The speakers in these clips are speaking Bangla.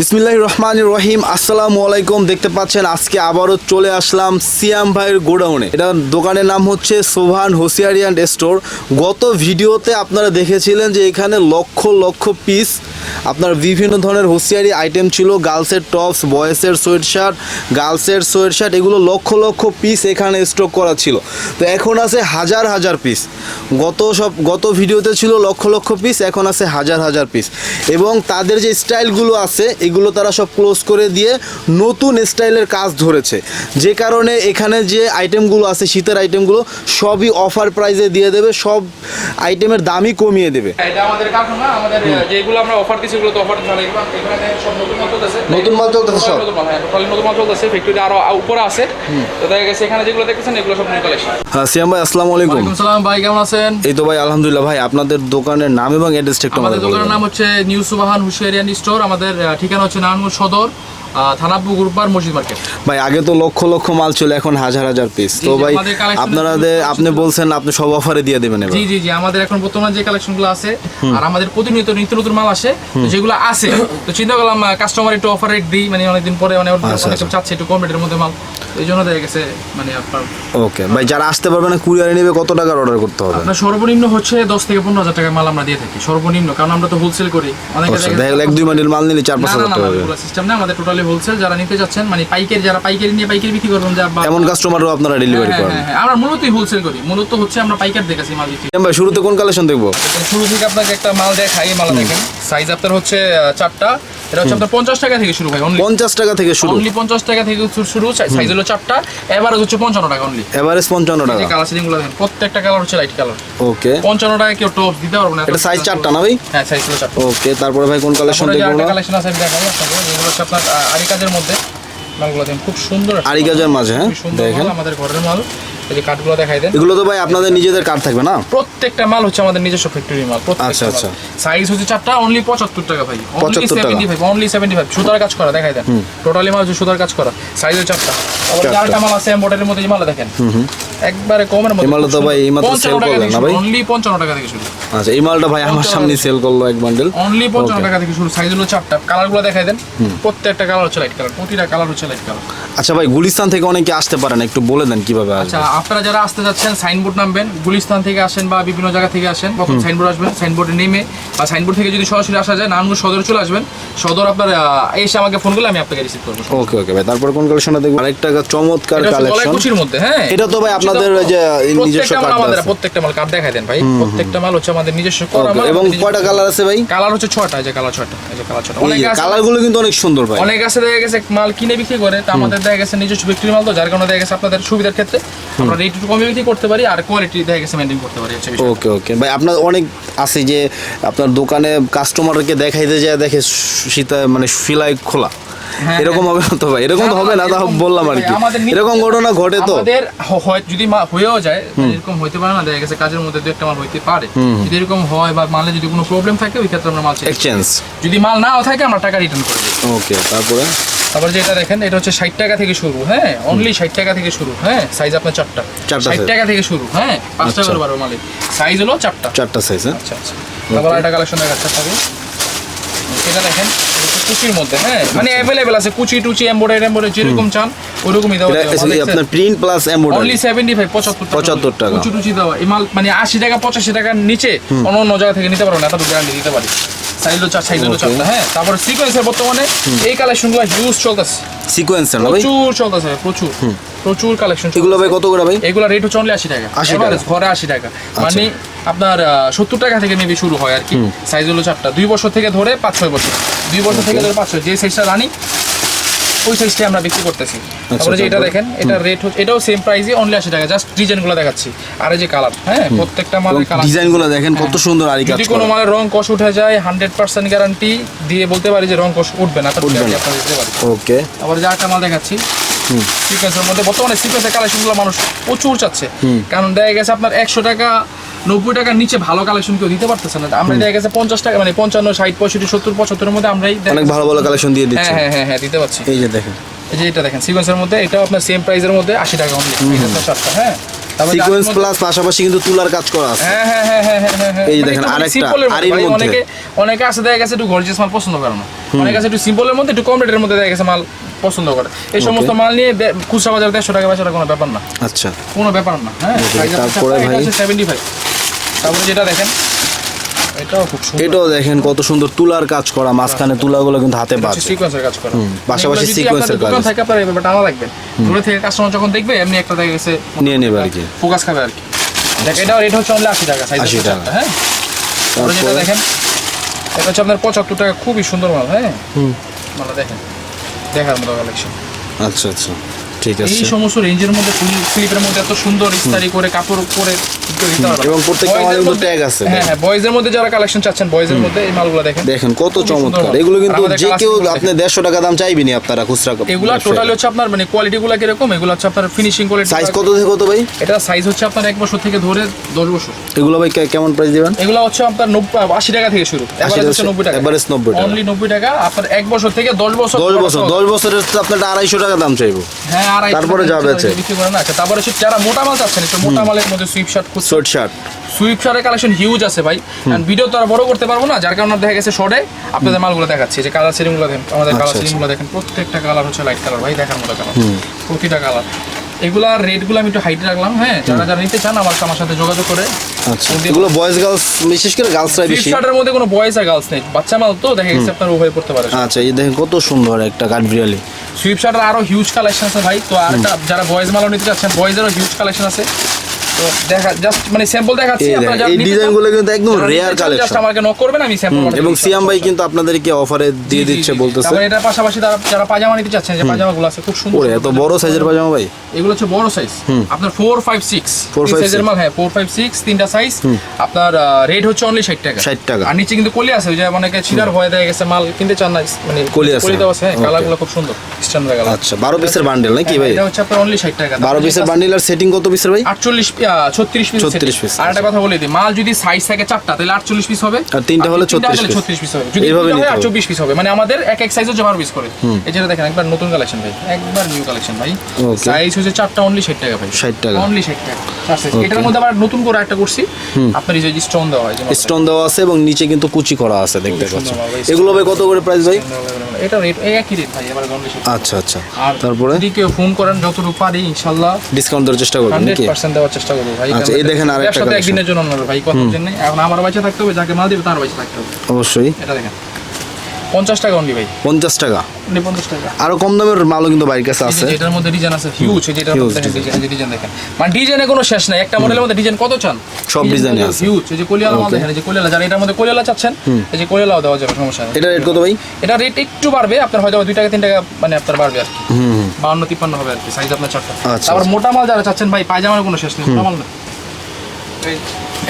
বিসমিল্লাহ রহমান রহিম, আসসালামু আলাইকুম। দেখতে পাচ্ছেন, আজকে আবারও চলে আসলাম সিয়াম ভাইয়ের গোডাউনে। এটা দোকানের নাম হচ্ছে সোভান হোসিয়ারি অ্যান্ড স্টোর। গত ভিডিওতে আপনারা দেখেছিলেন যে এখানে লক্ষ লক্ষ পিস আপনার বিভিন্ন ধরনের হোসিয়ারি আইটেম ছিল। গার্লসের টপস বয়েসের সোয়েট শার্ট গার্লসের সোয়েট শার্ট এগুলো লক্ষ লক্ষ পিস এখানে স্টক করা ছিল। তো এখন আছে হাজার হাজার পিস। গত সব, গত ভিডিওতে ছিল লক্ষ লক্ষ পিস, এখন আছে হাজার হাজার পিস। এবং তাদের যে স্টাইলগুলো আছে এগুলো তারা সব ক্লোজ করে দিয়ে নতুন স্টাইলের কাজ ধরেছে। যে কারণে এখানে যে আইটেমগুলো আছে শীতের আইটেমগুলো সবই অফার প্রাইজে দিয়ে দেবে সব আইটেমের দামই কমিয়ে দেবে। এটা আমাদের কারখানা আমাদের যেগুলো আমরা অফার দিচ্ছি এগুলো তো অফার চলে এখানে সব নতুন মাল চলতেছে। নতুন মাল চলতেছে সব? নতুন মাল হ্যাঁ টোটালি নতুন মাল চলতেছে ফ্যাক্টরি আরও উপরে আছে। তো দেখা গেছে এখানে যেগুলো দেখতেছেন এগুলো সব নিউ কালেকশন হ্যাঁ সিয়াম ভাই আসসালামু আলাইকুম। ওয়ালাইকুম সালাম ভাই কেমন আছেন? এই তো ভাই আলহামদুলিল্লাহ ভাই আপনাদের দোকানের নাম এবং অ্যাড্রেসটা একটু আমাদের দোকানের নাম হচ্ছে নিউ সুবাহান হুশিয়ারিয়ান স্টোর আমাদের আহ, ঠিকানা হচ্ছে নারায়ণগঞ্জ সদর আহ, থানা পুকুরপাড় মসজিদ মার্কেট। ভাই আগে তো লক্ষ লক্ষ মাল ছিল এখন হাজার হাজার পিস তো ভাই আপনি বলছেন আপনি সব অফারে দিয়ে দেবেন জি জি জি আমাদের এখন বর্তমানে যে কালেকশনগুলো আছে আর আমাদের প্রতিনিয়ত নিত্য নতুন মাল আসে যেগুলো আছে তো চিন্তা করলাম কাস্টমার একটু অফার রেট দিই মানে অনেকদিন পরে মানে আচ্ছা, চাচ্ছে একটু কম রেটের মধ্যে মাল এই জন্য দেখা গেছে মানে আপনার ওকে ভাই যারা আসতে পারবে না কুরিয়ারে নেবে কত টাকার অর্ডার করতে হবে? আপনার সর্বনিম্ন হচ্ছে দশ থেকে পনেরো হাজার টাকার মাল আমরা দিয়ে থাকি সর্বনিম্ন কারণ আমরা তো হোলসেল করি। অনেকে আচ্ছা দেখা এক দুই মান্ডিল মাল নিলে চার পাঁচ হাজার না টাকা হবে সিস্টেম না আমাদের টোটালি হোলসেল যারা নিতে যাচ্ছেন মানে পাইকারি যারা পাইকারি নিয়ে পাইকারি বিক্রি করবেন যা এমন কাস্টমারও আপনারা ডেলিভারি হ্যাঁ, করেন। হ্যাঁ, হ্যাঁ, আমরা মূলতই হোলসেল করি। মূলত হচ্ছে আমরা পাইকার দেখাচ্ছি মাল বিক্রি ভাই শুরুতে কোন কালেকশন দেখব? শুরু থেকে আপনাকে একটা মাল দেখাই মাল দেখেন। সাইজ আপনার হচ্ছে চারটা। এটা হচ্ছে আপনার পঞ্চাশ টাকা থেকে শুরু ভাই অনলি পঞ্চাশ টাকা থেকে শুরু। অনলি পঞ্চাশ টাকা থেকে শুরু সাইজ হলো চারটা। এভারেজ হচ্ছে পঞ্চান্ন টাকা অনলি এভারেজ পঞ্চান্ন টাকা। কালার সেটিংগুলো দেখেন প্রত্যেকটা কালার হচ্ছে লাইট কালার ওকে পঞ্চান্ন টাকা কেউ টপ দিতে পারব না এটা সাইজ চারটা না ভাই? হ্যাঁ সাইজ হলো চারটা। ওকে তারপরে ভাই কোন কালেকশন দেখব না কালেকশন আছে আমি দেখাই আপনাকে যেগুলো হচ্ছে আপনার আহ, আরি কাজের মধ্যে। মালগুলো দেখেন খুব সুন্দর আড়ি মাঝে হ্যাঁ? দেখেন। আমাদের ঘরের মাল। এই যে কাঠগুলো দেখাই দেন। এগুলো তো ভাই আপনাদের নিজেদের কার্ড থাকবে না? প্রত্যেকটা মাল হচ্ছে আমাদের নিজস্ব ফ্যাক্টরি মাল আচ্ছা, আচ্ছা। সাইজ হচ্ছে চারটা অনলি পঁচাত্তর টাকা ভাই। 75 টাকা। অনলি সেভেন্টি ফাইভ সুতার কাজ করা দেখাই দেন। টোটালি মাল হচ্ছে সুতার কাজ করা। সাইজ হচ্ছে চারটা। আবার চারটা। মাল আছে এম্বয়ডারির মধ্যে মাল দেখেন। একবারে কমের মধ্যে এই তো ভাই করলেন না ভাই? অনলি পঞ্চান্ন টাকা থেকে শুরু। আচ্ছা এই মালটা ভাই আমার সামনে সেল করল এক বান্ডেল অনলি পঞ্চান্ন Okay. টাকা থেকে শুরু সাইজ হলো চারটা। কালারগুলো দেখাই দেন। প্রত্যেকটা কালার হচ্ছে লাইট কালার প্রতিটা কালার হচ্ছে লাইট কালার আচ্ছা ভাই গুলিস্তান থেকে অনেকে আসতে পারেন একটু বলে দেন কীভাবে আচ্ছা আপনারা যারা আসতে যাচ্ছেন সাইনবোর্ড নামবেন গুলিস্তান থেকে আসেন বা বিভিন্ন জায়গা থেকে আসেন প্রথম সাইনবোর্ড আসবেন সাইনবোর্ডে নেমে বা সাইনবোর্ড থেকে যদি সরাসরি আসা যায় নারায়ণগঞ্জ সদরে চলে আসবেন সদর আপনার এসে আমাকে ফোন করলে আমি আপনাকে রিসিভ করব। ওকে ওকে ভাই তারপর কোন কালেকশনটা দেখব? আরেকটা চমৎকার কালেকশন মধ্যে হ্যাঁ। এটা তো ভাই আপনাদের যে নিজস্ব কার্ড আমাদের প্রত্যেকটা মাল কার্ড দেখাই দেন ভাই। প্রত্যেকটা মাল হচ্ছে আমাদের নিজস্ব করা মাল, এবং কয়টা কালার আছে ভাই? কালার হচ্ছে ছয়টা এই যে কালার ছয়টা এই যে কালার ছয়টা। অনেক আছে কালারগুলো কিন্তু অনেক সুন্দর ভাই। অনেক আছে দেখা গেছে মাল কিনে বিক্রি করে তা আমাদের দেখা গেছে নিজস্ব বিক্রি মাল তো যার কারণে দেখা গেছে আপনাদের সুবিধার ক্ষেত্রে আমরা রেট একটু কমে বিক্রি করতে পারি আর কোয়ালিটি দেখা গেছে মেনটেন করতে পারি ওকে ওকে ভাই আপনার অনেক আছে যে আপনার দোকানে কাস্টমারকে দেখাইতে যায় দেখে সীতা মানে ফিলাই খোলা। এরকম হবে না তো ভাই এরকম তো হবে না তা বললাম আর কি। এরকম ঘটনা ঘটে তো। আমাদের হয় যদি হয়েও যায় এরকম হইতে পারে না দেখা গেছে কাজের মধ্যে দু একটা মাল হইতে পারে। যদি এরকম হয় বা মালে যদি কোনো প্রবলেম থাকে ওই ক্ষেত্রে আমরা মাল এক্সচেঞ্জ যদি মাল নাও থাকে আমরা টাকা রিটার্ন করে দিই। ওকে তারপরে? তারপর যেটা দেখেন এটা হচ্ছে ষাট টাকা থেকে শুরু হ্যাঁ? অনলি ষাট টাকা থেকে শুরু হ্যাঁ? সাইজ আপনার চারটা। ষাট টাকা থেকে শুরু হ্যাঁ? পাঁচটা আচ্ছা। করে পারব মালিক সাইজ হলো চারটা। চারটা সাইজ হ্যাঁ। আচ্ছা আচ্ছা। তারপর একটা কালেকশন দেখাচ্ছে আপনাকে। এটা দেখেন কুচির মধ্যে হ্যাঁ? মানে অ্যাভেলেবেল আছে কুচি টুচি এম্বয়ডারি এম্বয়ডারি যেরকম চান ওরকমই দেওয়া এটা যাবে। আপনার print plus embroidery only seventy five পঁচাত্তর 75 টাকা। কুচি টুচি দেওয়া এই মাল মানে আশি টাকা পঁচাশি টাকার নিচে অন্য অন্য জায়গা থেকে নিতে এত গ্যারান্টি দিতে পারি। হ্যাঁ? তারপর সিকোয়েন্সের বর্তমানে এই কালেকশনগুলো হিউজ চলতেছে। সিকোয়েন্সার ভাই? প্রচুর চলতেছে প্রচুর। প্রচুর কালেকশন এগুলো ভাই কত করে ভাই? এগুলো রেট হচ্ছে অনলি আশি টাকা। 80 টাকা। ঘরে আশি টাকা। মানে আপনার সত্তর টাকা থেকে মেবি শুরু হয় আর কি। সাইজ হলো চারটা। দুই বছর থেকে ধরে পাঁচ ছয় বছর। দুই বছর থেকে ধরে পাঁচশো। যে সাইজটা রানি ওই সাইজটাই আমরা বিক্রি করতেছি। তারপরে যে এটা দেখেন এটা রেট হচ্ছে এটাও সেম প্রাইসই অনলি আশি টাকা। জাস্ট ডিজাইনগুলো দেখাচ্ছি। আর এই যে কালার হ্যাঁ প্রত্যেকটা মালের কালার ডিজাইনগুলো দেখেন কত সুন্দর আরি যদি কোনো মালের রং কষ উঠে যায় হান্ড্রেড পার্সেন্ট গ্যারান্টি দিয়ে বলতে পারি যে রং কষ উঠবে না উঠবে না। ওকে তারপরে যে একটা মাল দেখাচ্ছি সিকোয়েন্সের মধ্যে বর্তমানে সিকোয়েন্সের কালেকশনগুলো মানুষ প্রচুর চাচ্ছে। কারণ দেখা গেছে আপনার একশো টাকা নব্বই টাকার নিচে ভালো কালেকশন কেউ দিতে পারতেছে না। আমরা দেখা গেছে পঞ্চাশ টাকা মানে পঞ্চান্ন ষাট পঁয়ষট্টি সত্তর পঁচাত্তরের মধ্যে আমরাই অনেক ভালো ভালো কালেকশন দিয়ে দিচ্ছে। হ্যাঁ হ্যাঁ হ্যাঁ দিতে পারছি। এই যে দেখেন। এই যে এটা দেখেন সিকোয়েন্সের মধ্যে এটাও আপনার সেম প্রাইসের মধ্যে আশি টাকা অনলি চারটা হ্যাঁ। সিকোয়েন্স প্লাস পাশাপাশি কিন্তু তুলার কাজ করা আছে। হ্যাঁ হ্যাঁ হ্যাঁ এই মানে দেখেন, আরেকটা এর মধ্যে। অনেকে অনেকে আছে দেখা গেছে একটু গর্জিয়াস মাল পছন্দ করে না। অনেকে আছে একটু সিম্পলের মধ্যে একটু কম রেটের মধ্যে দেখা গেছে মাল পছন্দ করে। এই সমস্ত মাল নিয়ে খুচরা বাজার দেড়শো টাকা বেচাটা কোনো ব্যাপার না। আচ্ছা। কোনো ব্যাপার না হ্যাঁ? তারপরে ভাই? সেভেন্টি ফাইভ তারপরে যেটা দেখেন এটাও এটাও দেখেন কত সুন্দর তুলার কাজ করা মাঝখানে তুলাগুলো কিন্তু হাতে বাজে। সিকোয়েন্সের কাজ করা। পাশাপাশি আপনাদের কাজ। থাকে আপনার ব্যাপারটা আলাদা লাগবে দূরে থেকে কাস্টমার যখন দেখবে এমনি একটা দেখা গেছে নিয়ে নেবে আর কি। ফোকাস খাবে আর কি। দেখ এটাও রেট হচ্ছে অনলি আশি টাকা সাইজ 80 টাকা। হ্যাঁ? তারপরে যেটা দেখেন এটা হচ্ছে আপনার পঁচাত্তর টাকা খুবই সুন্দর মাল হ্যাঁ? মালটা দেখেন। দেখার মতো কালেকশন আচ্ছা আচ্ছা। ঠিক এই সমস্ত রেঞ্জের মধ্যে স্লিপের মধ্যে এত সুন্দর ইস্তারি করে কাপড় পারবেন। এবং প্রত্যেকটা মালের মধ্যে- tag আছে। হ্যাঁ হ্যাঁ বয়েজের মধ্যে যারা কালেকশন চাচ্ছেন বয়েজের মধ্যে এই মালগুলো দেখেন। দেখেন কত চমৎকার। এগুলো কিন্তু যে কেউ আপনি দেড়শো টাকা দাম চাইবেনি আপনারা খুচরা এগুলা টোটালি হচ্ছে আপনার মানে কোয়ালিটি গুলা কীরকম? এগুলো হচ্ছে আপনার ফিনিশিং কোয়ালিটি সাইজ কত থেকে কত ভাই? এটা সাইজ হচ্ছে আপনার এক বছর থেকে ধরে দশ বছর। এগুলো ভাই কেমন প্রাইস দিবেন? এগুলো হচ্ছে আপনার নব্বই আশি টাকা থেকে শুরু। এভারেজ হচ্ছে নব্বই টাকা। এভারেজ নব্বই টাকা। অনলি নব্বই টাকা। আপনার এক বছর থেকে দশ বছর দশ বছর দশ বছরের আপনার আড়াইশো টাকা দাম চাইব। হ্যাঁ তারপরে। বিক্রি করে না। আচ্ছা তারপরে হচ্ছে যারা মোটা মাল চাচ্ছেন একটু মোটা মালের মধ্যে সুইপ শার্ট শর্ট শার্ট সুইপ শার্টের কালেকশন হিউজ আছে ভাই। ভিডিও তো আর বড় করতে পারব না যার কারণে দেখা গেছে শর্টে আপনাদের মালগুলো দেখাচ্ছি যে কালার সেটিংগুলো দেখেন আমাদের কালার আচ্ছা, সেটিংগুলো দেখেন প্রত্যেকটা কালার হচ্ছে লাইট কালার ভাই দেখার মতো কালার প্রতিটা কালার এগুলার রেটগুলো আমি একটু হাইট রাখলাম হ্যাঁ যারা যারা নিতে চান আমার আমার সাথে যোগাযোগ করে। আচ্ছা এগুলো বয়েজ গার্লস বিশেষ করে গার্লসরাই সুইপ বেশি। শার্টের মধ্যে কোনো বয়েজ আর গার্লস নেই। বাচ্চা মাল তো দেখা গেছে আপনার উভয় পড়তে পারে। আচ্ছা এই দেখেন কত সুন্দর একটা কাঠবিড়ালি সুইপ আরও আরও হিউজ কালেকশন আছে ভাই। তো আর যারা বয়েজ মালও নিতে চাচ্ছেন বয়েজেরও হিউজ কালেকশন আছে। দেখা জাস্ট মানে স্যাম্পল দেখাচ্ছি আপনারা এই ডিজাইনগুলো কিন্তু একদম রেয়ার কালেকশন just আমাকে নক করবেন আমি স্যাম্পল এবং সিয়াম ভাই কিন্তু আপনাদেরকে অফারে দিয়ে দিচ্ছে বলতেছে। তারপরে এটার পাশাপাশি যারা পাজামা নিতে চাচ্ছেন যে পাজামাগুলো আছে খুব সুন্দর ওরে এত বড় সাইজের পাজামা ভাই। এগুলো হচ্ছে বড় সাইজ আপনার four five six Four, five, সাইজের মাল হ্যাঁ ফোর ফাইভ সিক্স তিনটা সাইজ আপনার রেট হচ্ছে অনলি ষাট টাকা। 60 টাকা। আর নিচে কিন্তু কলি আছে ওই যে অনেকে ছিলার ভয় দেয়া গেছে মাল কিনতে চান না মানে কলি আছে। দেওয়া আছে হ্যাঁ. কালারগুলো খুব সুন্দর স্ট্যান্ডার্ড কালার আচ্ছা বারো পিসের বান্ডেল নাকি ভাই? এটা হচ্ছে আপনার অনলি ষাট টাকা। বারো পিসের বান্ডেল আর সেটিং কত পিসের ভাই? আটচল্লিশ ছত্রিশ পিস 36 piece, আর একটা কথা বলে দিই মাল যদি সাইজ থাকে চারটা তাহলে আটচল্লিশ পিস হবে। আর তিনটা হলে 36 piece। ছত্রিশ পিস হবে। যদি আর। চব্বিশ পিস হবে। মানে আমাদের এক এক সাইজ হচ্ছে বারো পিস করে এই যেটা দেখেন একবার নতুন কালেকশন ভাই। একবার নিউ কালেকশন ভাই। সাইজ হচ্ছে চারটা অনলি ষাট টাকা ভাই। 60 টাকা। অনলি ষাট টাকা. এটার মধ্যে আবার নতুন করে একটা করছি। আপনার এই যে স্টোন দেওয়া হয় স্টোন দেওয়া আছে এবং নিচে কিন্তু কুচি করা আছে দেখতে পাচ্ছেন। এগুলো ভাই কত করে প্রাইস ভাই? এটা রেট একই রেট ভাই অনলি ষাট আচ্ছা আচ্ছা। আর তারপরে? যদি কেউ ফোন করেন যতটুকু পারি ইনশাল্লাহ ডিসকাউন্ট দেওয়ার চেষ্টা করবেন নাকি? পার্সেন্ট দেওয়ার চেষ্টা ভাই আচ্ছা, এই দেখেন আরেকটা ব্যবসাতে collection। একদিনের জন্য নয় ভাই জন্য এখন আমার বাচ্চা থাকতে হবে যাকে মাল দিবে তার বাচ্চা থাকতে হবে। অবশ্যই। এটা দেখেন। পঞ্চাশ টাকা অনলি ভাই। পঞ্চাশ টাকা। অনলি পঞ্চাশ টাকা। আরও কম দামের মালও কিন্তু বাইরের কাছে আছে। এটার মধ্যে ডিজাইন আছে হিউজ যেটার Huge মধ্যে ডিজাইন ডিজাইন দেখেন। মানে ডিজাইনে কোনো শেষ নাই। একটা মডেলের মধ্যে ডিজাইন কত চান? সব এ আছে। হিউজ এই যে কলিয়ালা মাল. দেখেন এই যে কলিয়ালা। যারা এটার মধ্যে কলিয়ালা চাচ্ছেন এই যে কলিয়ালাও দেওয়া যাবে সমস্যা নেই। এটা রেট কত ভাই? এটা রেট একটু বাড়বে আপনার হয়তো দুই টাকা তিন টাকা মানে আপনার বাড়বে আর কি। হুম বাউন্ন তিপ্পান্ন হবে আর কি সাইজ আপনার চারটা। আচ্ছা, তারপর আচ্ছা। মোটা মাল যারা চাচ্ছেন ভাই পায়জামার কোনো শেষ নেই মোটা মাল না। এই-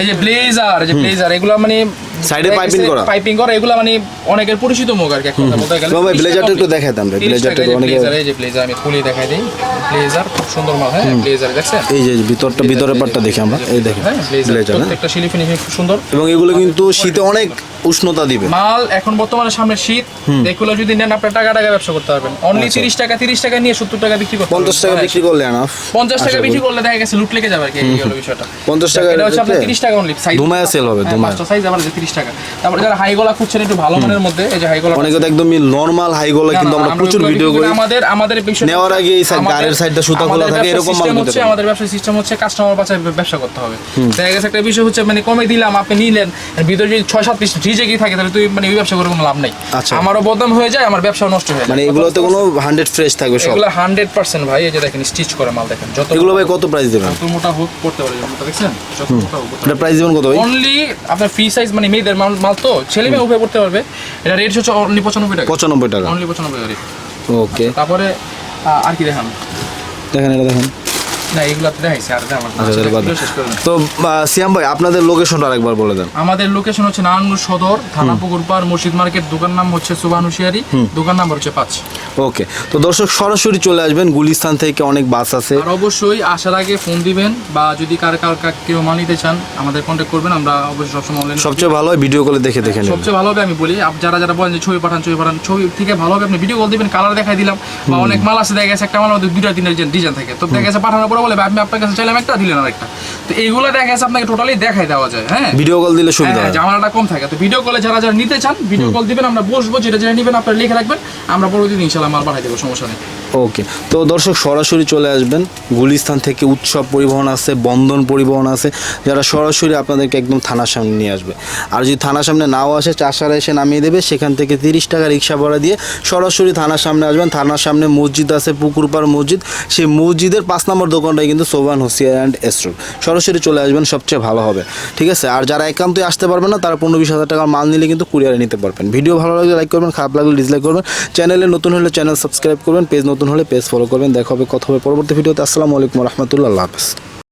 এই যে ব্লেজার এই যে ব্লেজার এগুলো মানে সাইডে পাইপিং করা? পাইপিং করা এগুলো মানে অনেকের পরিচিত মুখ আর কি একটা ব্লেজারটা একটু দেখাই দাম ব্লেজারটা ব্লেজার এই যে ব্লেজার আমি খুলে দেখাই দেই। ব্লেজার খুব সুন্দর মাল হ্যাঁ? ব্লেজার দেখছেন? এই যে ভিতরটা ভিতরের দেখি আমরা। এই দেখেন হ্যাঁ? ব্লেজার হ্যাঁ? শিলি ফিনিশিং খুব সুন্দর। এবং এগুলো কিন্তু শীতে অনেক উষ্ণতা দিবে। মাল এখন বর্তমানে সামনে শীত। এগুলো যদি নেন আপনি টাকা টাকা ব্যবসা করতে পারবেন। অনলি আচ্ছা। 30 টাকা 30 টাকা নিয়ে 70 টাকা বিক্রি করতে 50 টাকা বিক্রি করলে না 50 টাকা বিক্রি করলে দেখা গেছে লুট লেগে যাবে আর কি এই বিষয়টা। 50 টাকা এটা হচ্ছে আপনার 30 টাকা অনলি সাইজ সেল হবে হ্যাঁ, সাইজ পঁচিশ টাকা। তারপরে যারা হাই গলা খুঁজছেন একটু ভালো মানের মধ্যে এই যে হাই গলা অনেকে তো একদমই নর্মাল হাই গলা কিন্তু আমরা প্রচুর ভিডিও করি। আমাদের আমাদের নেওয়ার আগে এই সাইড গাড়ির সাইডটা সুতা খোলা থাকে এরকম মাল হচ্ছে আমাদের ব্যবসা সিস্টেম হচ্ছে কাস্টমার বাঁচায় ব্যবসা করতে হবে। দেখা গেছে একটা বিষয় হচ্ছে মানে কমে দিলাম আপনি নিলেন ভিতরে যদি ছয় সাত পিস ভিজে গিয়ে থাকে তাহলে তুই মানে ওই ব্যবসা করে কোনো লাভ নাই। আচ্ছা। আমারও বদনাম হয়ে যায় আমার ব্যবসা নষ্ট হয়ে যায়। মানে এগুলোতে কোনো হান্ড্রেড ফ্রেশ থাকবে সব? এগুলো হান্ড্রেড পার্সেন্ট ভাই এই যে দেখেন স্টিচ করে মাল দেখেন যত এগুলো ভাই কত প্রাইস দেবেন? যত মোটা হোক করতে পারে দেখছেন? যত মোটা হোক প্রাইস দেবেন কত অনলি আপনার ফ্রি সাইজ মানে মেয়েদের মাল তো ছেলে মেয়ে উভয় করতে পারবে। এটা রেট হচ্ছে অনলি পঁচানব্বই টাকা। পঁচানব্বই টাকা। অনলি পঁচানব্বই টাকা ওকে তারপরে আর কি দেখান? দেখেন এটা দেখেন। না এগুলো তো। আচ্ছা তো সিয়াম ভাই আপনাদের লোকেশনটা আরেকবার বলে দেন। আমাদের লোকেশন হচ্ছে নারায়ণগঞ্জ সদর থানা পুকুরপাড় মসজিদ মার্কেট দোকান নাম হচ্ছে সুবান হুশিয়ারি দোকান নাম্বার হচ্ছে পাঁচ। ওকে তো দর্শক সরাসরি চলে আসবেন। গুলিস্তান থেকে অনেক বাস আছে। আর অবশ্যই আসার আগে ফোন দিবেন বা যদি কার কার কেউ মাল নিতে চান আমাদের কন্ট্যাক্ট করবেন। আমরা অবশ্যই সবসময় অনলাইন সবচেয়ে ভালো হয় ভিডিও কলে দেখে দেখে সবচেয়ে ভালো হবে আমি বলি যারা যারা বলেন যে ছবি পাঠান ছবি পাঠান ছবি থেকে ভালো হবে আপনি ভিডিও কল দিবেন কালার দেখাই দিলাম বা অনেক মাল আছে দেখা গেছে একটা মাল আমাদের দুইটা তিনটা ডিজাইন থাকে। তো দেখা গেছে পাঠানোর পরে বলে আমি আপনার কাছে চাইলাম একটা দিলেন আর একটা তো এইগুলো দেখা গেছে আপনাকে টোটালি দেখাই দেওয়া যায় হ্যাঁ? ভিডিও কল দিলে সুবিধা হ্যাঁ হয়। জামানাটা কম থাকে। তো ভিডিও কলে যারা যারা নিতে চান ভিডিও কল দিবেন আমরা বসবো যেটা যেটা নেবেন আপনারা লিখে রাখবেন। আমরা পরবর্তী ইনশাল্লাহ মাল পাঠাই দেবো সমস্যা নেই। ওকে তো দর্শক, সরাসরি চলে আসবেন। গুলিস্তান থেকে উৎসব পরিবহন আছে বন্ধন পরিবহন আছে। যারা সরাসরি আপনাদেরকে একদম থানার সামনে নিয়ে আসবে। আর যদি থানার সামনে নাও আসে, চাষারা এসে নামিয়ে দেবে। সেখান থেকে তিরিশ টাকা রিক্সা ভাড়া দিয়ে সরাসরি থানার সামনে আসবেন। থানার সামনে মসজিদ আছে পুকুরপাড় মসজিদ। সেই মসজিদের পাঁচ নম্বর দোকানটাই কিন্তু সোভান হোসিয়ার অ্যান্ড এস্টোর সরাসরি চলে আসবেন, সবচেয়ে ভালো হবে। ঠিক আছে? আর যারা একান্তই আসতে পারবেন না, তারা পনেরো বিশ হাজার টাকার মাল নিলে কিন্তু কুরিয়ারে নিতে পারবেন। ভিডিও ভালো লাগলে লাইক করবেন, খারাপ লাগলে ডিসলাইক করবেন। চ্যানেলে নতুন হলে চ্যানেল সাবস্ক্রাইব করবেন পেজ নতুন হলে পেজ ফলো করবেন। দেখা হবে কথা হবে পরবর্তী ভিডিওতে। আসসালামু আলাইকুম রহমতুল্লাহ। হাফেজ।